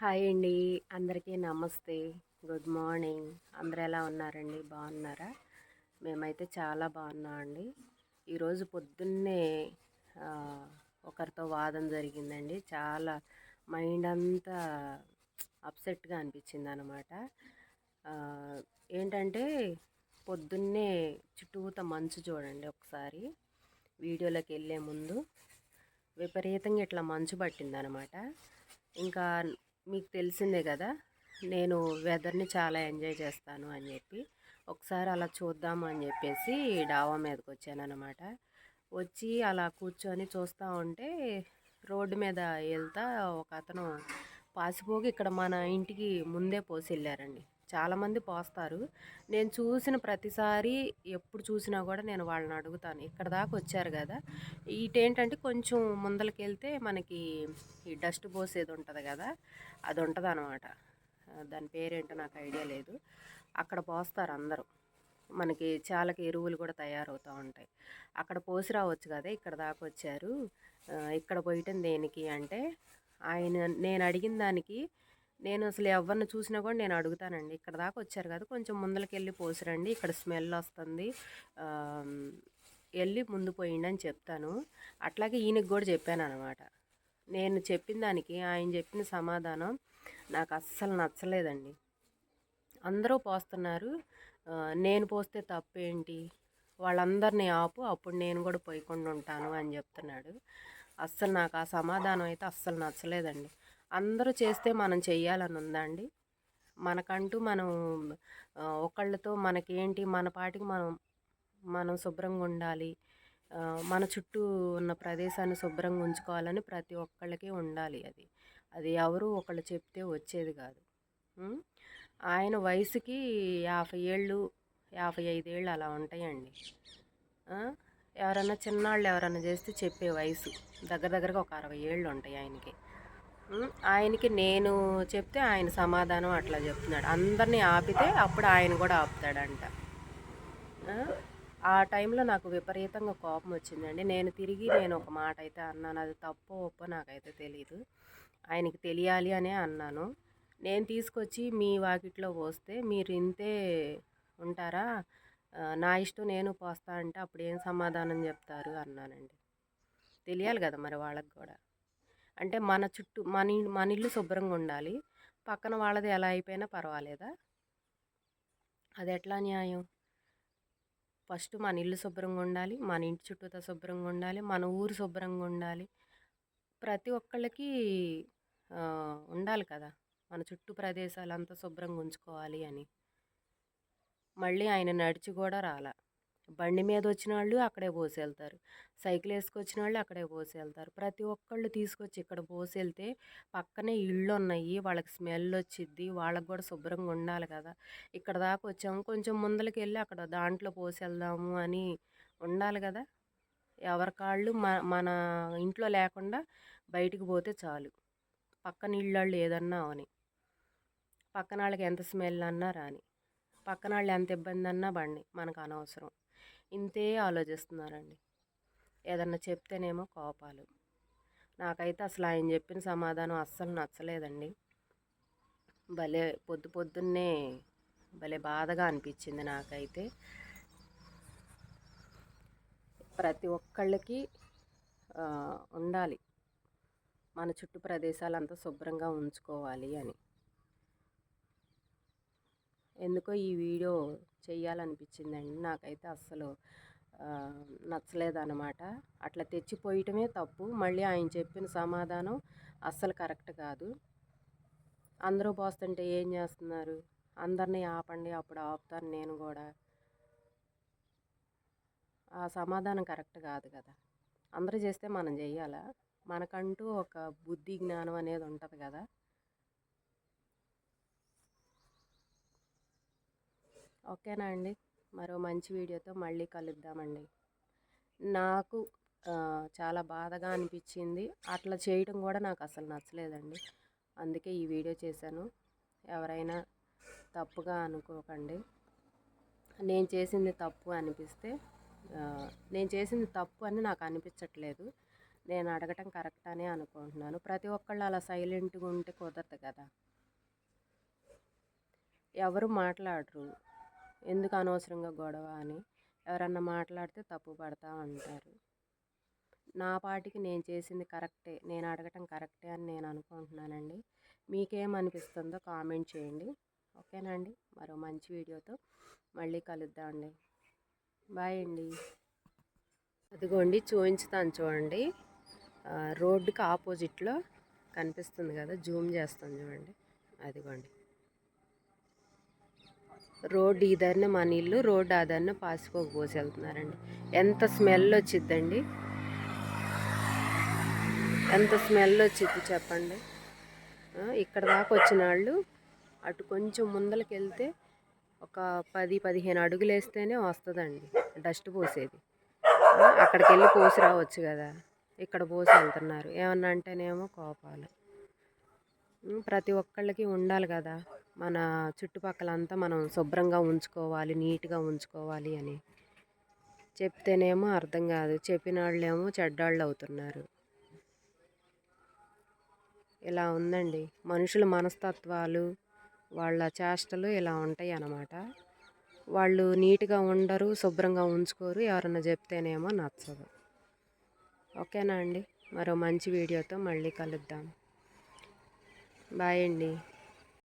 Hi అండి. అందరికీ నమస్తే. Good morning. అందరు ఎలా ఉన్నారండి? బాగున్నారా? మేమైతే చాలా బాగున్నాం అండి. ఈరోజు పొద్దున్నే ఒకరితో వాదన జరిగిందండి. చాలా మైండ్ అంతా అప్సెట్గా అనిపించింది అనమాట ఏంటంటే పొద్దున్నే చుట్టూత మంచు చూడండి ఒకసారి. వీడియోలోకి వెళ్ళే ముందు విపరీతంగా ఇట్లా మంచు పట్టిందనమాట. ఇంకా మీకు తెలిసిందే కదా నేను వెదర్ని చాలా ఎంజాయ్ చేస్తాను అని చెప్పి ఒకసారి అలా చూద్దాము అని చెప్పేసి డాబా మీదకి వచ్చానమాట వచ్చి అలా కూర్చొని చూస్తూ ఉంటే రోడ్డు మీద వెళ్తా ఒక అతను పాసిపోగి ఇక్కడ మన ఇంటికి ముందే పోసి వెళ్ళారండి. చాలామంది పోస్తారు. నేను చూసిన ప్రతిసారి ఎప్పుడు చూసినా కూడా నేను వాళ్ళని అడుగుతాను. ఇక్కడ దాకా వచ్చారు కదా. ఇటేంటంటే కొంచెం ముందలకి వెళ్తే మనకి ఈ డస్ట్ పోసేది ఉంటుంది కదా అది ఉంటుంది అనమాట దాని పేరేంటో నాకు ఐడియా లేదు. అక్కడ పోస్తారు అందరూ. మనకి చాలకి ఎరువులు కూడా తయారవుతూ ఉంటాయి. అక్కడ పోసి రావచ్చు కదా ఇక్కడ దాకా వచ్చారు. ఇక్కడ పోయటం దేనికి అంటే ఆయన నేను అడిగిన దానికి నేను అసలు ఎవరిని చూసినా కూడా నేను అడుగుతానండి. ఇక్కడ దాకా వచ్చారు కదా కొంచెం ముందలకి వెళ్ళి పోసిరండి ఇక్కడ స్మెల్ వస్తుంది. వెళ్ళి ముందు పోయిండి అని చెప్తాను. అట్లాగే ఈయనకి కూడా చెప్పాను అనమాట నేను చెప్పిన దానికి ఆయన చెప్పిన సమాధానం నాకు అస్సలు నచ్చలేదండి. అందరూ పోస్తున్నారు. నేను పోస్తే తప్పేంటి? వాళ్ళందరినీ ఆపు అప్పుడు నేను కూడా పోయకుండా ఉంటాను అని చెప్తున్నాడు. అస్సలు నాకు ఆ సమాధానం అయితే అస్సలు నచ్చలేదండి. అందరూ చేస్తే మనం చేయాలని ఉందండి మనకంటూ మనం ఒకళ్ళతో మనకేంటి మన పాటికి మనం మనం శుభ్రంగా ఉండాలి మన చుట్టూ ఉన్న ప్రదేశాన్ని శుభ్రంగా ఉంచుకోవాలని ప్రతి ఒక్కళ్ళకి ఉండాలి అది. అది ఎవరు ఒకళ్ళు చెప్తే వచ్చేది కాదు. ఆయన వయసుకి యాభై ఏళ్ళు యాభై ఐదేళ్ళు అలా ఉంటాయండి. ఎవరైనా ఎవరన్నా చిన్నాళ్ళు ఎవరన్నా చేస్తే చెప్పే వయసు దగ్గర దగ్గరగా ఒక అరవై ఏళ్ళు ఉంటాయి ఆయనకి. ఆయనకి నేను చెప్తే ఆయన సమాధానం అట్లా చెప్తున్నాడు. అందరినీ ఆపితే అప్పుడు ఆయన కూడా ఆపుతాడంట. ఆ? టైంలో నాకు విపరీతంగా కోపం వచ్చిందండి. నేను తిరిగి నేను ఒక మాట అయితే అన్నాను. అది తప్పో ఒప్పో నాకైతే తెలియదు ఆయనకి తెలియాలి అనే అన్నాను. నేను తీసుకొచ్చి మీ వాకిట్లో పోస్తే మీరు ఇంతే ఉంటారా? నా ఇష్టం నేను పోస్తా అంటే అప్పుడు ఏం సమాధానం చెప్తారు? అన్నానండి. తెలియాలి కదా మరి వాళ్ళకి కూడా. అంటే మన చుట్టూ మన మన ఇల్లు శుభ్రంగా ఉండాలి. పక్కన వాళ్ళది ఎలా అయిపోయినా పర్వాలేదా? అది ఎట్లా న్యాయం? ఫస్ట్ మన ఇల్లు శుభ్రంగా ఉండాలి. మన ఇంటి చుట్టూతో శుభ్రంగా ఉండాలి. మన ఊరు శుభ్రంగా ఉండాలి. ప్రతి ఒక్కళ్ళకి ఉండాలి కదా. మన చుట్టూ ప్రదేశాలంతా శుభ్రంగా ఉంచుకోవాలి అని. మళ్ళీ ఆయన నడిచి కూడా రాలా. బండి మీద వచ్చిన వాళ్ళు అక్కడే పోసి వెళ్తారు సైకిల్ వేసుకొచ్చిన వాళ్ళు అక్కడే పోసి వెళ్తారు ప్రతి ఒక్కళ్ళు తీసుకొచ్చి ఇక్కడ పోసి వెళ్తే పక్కనే ఇళ్ళు ఉన్నాయి వాళ్ళకి స్మెల్ వచ్చిద్ది. వాళ్ళకి కూడా శుభ్రంగా ఉండాలి కదా. ఇక్కడ దాకా వచ్చాము కొంచెం ముందలకి వెళ్ళి అక్కడ దాంట్లో పోసేళ్దాము అని ఉండాలి కదా. ఎవరి కాళ్ళు మ మన ఇంట్లో లేకుండా బయటికి పోతే చాలు. పక్కన ఇళ్ళు ఏదన్నా అని పక్కన వాళ్ళకి ఎంత స్మెల్ అన్నా రాని. పక్కన వాళ్ళు ఎంత ఇబ్బంది అన్నా బండి మనకు అనవసరం. ఇంతే ఆలోచిస్తున్నారండి. ఏదన్నా చెప్తేనేమో కోపాలు. నాకైతే అసలు ఆయన చెప్పిన సమాధానం అస్సలు నచ్చలేదండి. భలే పొద్దు పొద్దున్నే భలే బాధగా అనిపించింది నాకైతే. ప్రతి ఒక్కళ్ళకి ఉండాలి. మన చుట్టూ ప్రదేశాలంతా శుభ్రంగా ఉంచుకోవాలి అని. ఎందుకో ఈ వీడియో చెయ్యాలనిపించిందండి నాకైతే అస్సలు నచ్చలేదన్నమాట. అట్లా తెచ్చిపోయటమే తప్పు. మళ్ళీ ఆయన చెప్పిన సమాధానం అస్సలు కరెక్ట్ కాదు. అందరూ పోస్తుంటే ఏం చేస్తున్నారు? అందరినీ ఆపండి అప్పుడు ఆపుతాను నేను కూడా. ఆ సమాధానం కరెక్ట్ కాదు కదా. అందరూ చేస్తే మనం చెయ్యాలా? మనకంటూ ఒక బుద్ధి జ్ఞానం అనేది ఉంటుంది కదా. ఓకేనా అండి. మరో మంచి వీడియోతో మళ్ళీ కలుద్దామండి. నాకు చాలా బాధగా అనిపించింది. అట్లా చేయడం కూడా నాకు అసలు నచ్చలేదండి. అందుకే ఈ వీడియో చేశాను. ఎవరైనా తప్పుగా అనుకోకండి. నేను చేసింది తప్పు అనిపిస్తే నేను చేసింది తప్పు అని నాకు అనిపించట్లేదు. నేను అడగటం కరెక్ట్ అనే అనుకుంటున్నాను. ప్రతి ఒక్కళ్ళు అలా సైలెంట్గా ఉంటే కుదరదు కదా. ఎవరు మాట్లాడరు. ఎందుకు అనవసరంగా గొడవ అని ఎవరన్నా మాట్లాడితే తప్పు పడతా ఉంటారు నా పాటికి నేను చేసింది కరెక్టే నేను అడగటం కరెక్టే అని నేను అనుకుంటున్నానండి. మీకేమనిపిస్తుందో కామెంట్ చేయండి. ఓకేనా అండి? మరో మంచి వీడియోతో మళ్ళీ కలుద్దామండి బాయ్ అండి. అదిగోండి చూపించుతాను చూడండి. రోడ్డుకి ఆపోజిట్లో కనిపిస్తుంది కదా జూమ్ చేస్తాను చూడండి. అదిగోండి. రోడ్డు ఇదన్న మన ఇల్లు రోడ్డు అదన్న పాసిపోకు పోసి వెళ్తున్నారండి ఎంత స్మెల్ వచ్చిద్దండి? ఎంత స్మెల్ వచ్చింది చెప్పండి? ఇక్కడ దాకా వచ్చిన వాళ్ళు అటు కొంచెం ముందలకి వెళ్తే ఒక పది పదిహేను అడుగులు వేస్తేనే వస్తుందండి డస్ట్ పోసేది. అక్కడికి వెళ్ళి పోసి రావచ్చు కదా ఇక్కడ పోసి వెళ్తున్నారు ఏమన్నా అంటేనేమో కోపాలు. ప్రతి ఒక్కళ్ళకి ఉండాలి కదా. మన చుట్టుపక్కలంతా మనం శుభ్రంగా ఉంచుకోవాలి నీట్గా ఉంచుకోవాలి అని. చెప్తేనేమో అర్థం కాదు. చెప్పిన వాళ్ళేమో చెడ్డాళ్ళు అవుతున్నారు ఇలా ఉందండి. మనుషుల మనస్తత్వాలు వాళ్ళ చేష్టలు ఇలా ఉంటాయి అన్నమాట. వాళ్ళు నీట్గా ఉండరు శుభ్రంగా ఉంచుకోరు ఎవరన్నా చెప్తేనేమో నచ్చదు. ఓకేనా అండి? మరో మంచి వీడియోతో మళ్ళీ కలుద్దాం. బాయ్ అండి.